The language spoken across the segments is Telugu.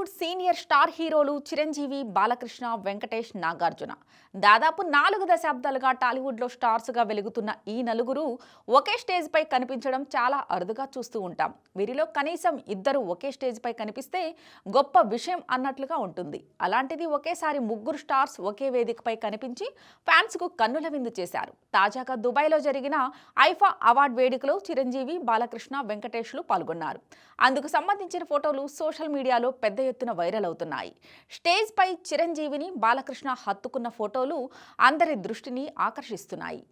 టాలీవుడ్ సీనియర్ స్టార్ హీరోలు చిరంజీవి బాలకృష్ణ వెంకటేష్ నాగార్జున. దాదాపు నాలుగు దశాబ్దాలుగా టాలీవుడ్లో స్టార్స్గా వెలుగుతున్న ఈ నలుగురు ఒకే స్టేజ్పై కనిపించడం చాలా అరుదుగా చూస్తూ ఉంటాం. వీరిలో కనీసం ఇద్దరు ఒకే స్టేజ్పై కనిపిస్తే గొప్ప విషయం అన్నట్లుగా ఉంటుంది. అలాంటిది ఒకేసారి ముగ్గురు స్టార్స్ ఒకే వేదికపై కనిపించి ఫ్యాన్స్కు కన్నుల విందు చేశారు. తాజాగా దుబాయ్లో జరిగిన ఐఫా అవార్డ్ వేడుకలో చిరంజీవి బాలకృష్ణ వెంకటేష్లు పాల్గొన్నారు. అందుకు సంబంధించిన ఫోటోలు సోషల్ మీడియాలో పెద్ద ఎత్తున వైరల్ అవుతున్నాయి. స్టేజ్ పై చిరంజీవిని బాలకృష్ణ హత్తుకున్న ఫోటోలు అందరి దృష్టిని ఆకర్షిస్తున్నాయి.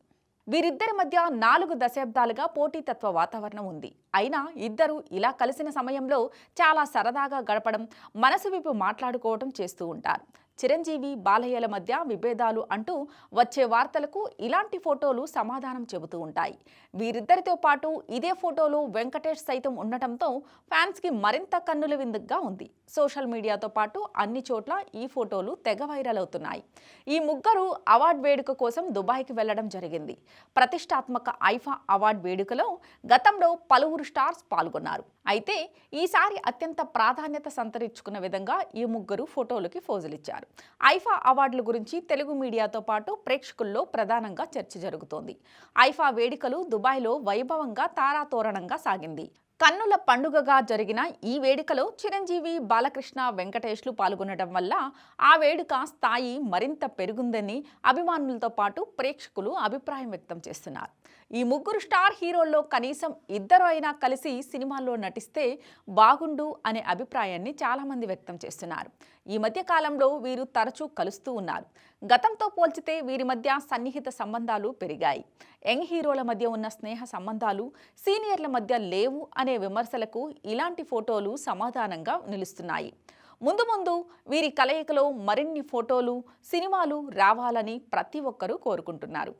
వీరిద్దరి మధ్య నాలుగు దశాబ్దాలుగా పోటీతత్వ వాతావరణం ఉంది. అయినా ఇద్దరు ఇలా కలిసిన సమయంలో చాలా సరదాగా గడపడం మనసు విప్పు మాట్లాడుకోవడం చేస్తూ ఉంటారు. చిరంజీవి బాలయ్యల మధ్య విభేదాలు అంటూ వచ్చే వార్తలకు ఇలాంటి ఫోటోలు సమాధానం చెబుతూ ఉంటాయి. వీరిద్దరితో పాటు ఇదే ఫోటోలో వెంకటేష్ సైతం ఉండటంతో ఫ్యాన్స్కి మరింత కన్నుల విందుగా ఉంది. సోషల్ మీడియాతో పాటు అన్ని చోట్ల ఈ ఫోటోలు తెగ వైరల్ అవుతున్నాయి. ఈ ముగ్గురు అవార్డ్ వేడుక కోసం దుబాయ్కి వెళ్ళడం జరిగింది. ప్రతిష్టాత్మక ఐఫా అవార్డ్ వేడుకలో గతంలో పలువురు స్టార్స్ పాల్గొన్నారు. అయితే ఈసారి అత్యంత ప్రాధాన్యత సంతరించుకున్న విధంగా ఈ ముగ్గురు ఫోటోలకి ఫోజులిచ్చారు. ఐఫా అవార్డుల గురించి తెలుగు మీడియాతో పాటు ప్రేక్షకుల్లో ప్రధానంగా చర్చ జరుగుతోంది. ఐఫా వేడుకలు దుబాయ్లో వైభవంగా తారాతోరణంగా సాగింది. కన్నుల పండుగగా జరిగిన ఈ వేడుకలో చిరంజీవి బాలకృష్ణ వెంకటేష్లు పాల్గొనడం వల్ల ఆ వేడుక స్థాయి మరింత పెరుగుందని అభిమానులతో పాటు ప్రేక్షకులు అభిప్రాయం వ్యక్తం చేస్తున్నారు. ఈ ముగ్గురు స్టార్ హీరోల్లో కనీసం ఇద్దరు అయినా కలిసి సినిమాల్లో నటిస్తే బాగుండు అనే అభిప్రాయాన్ని చాలామంది వ్యక్తం చేస్తున్నారు. ఈ మధ్య కాలంలో వీరు తరచూ కలుస్తూ ఉన్నారు. గతంతో పోల్చితే వీరి మధ్య సన్నిహిత సంబంధాలు పెరిగాయి. యంగ్ హీరోల మధ్య ఉన్న స్నేహ సంబంధాలు సీనియర్ల మధ్య లేవు అనే విమర్శలకు ఇలాంటి ఫోటోలు సమాధానంగా నిలుస్తున్నాయి. ముందు ముందు వీరి కలయికలో మరిన్ని ఫోటోలు సినిమాలు రావాలని ప్రతి ఒక్కరూ కోరుకుంటున్నారు.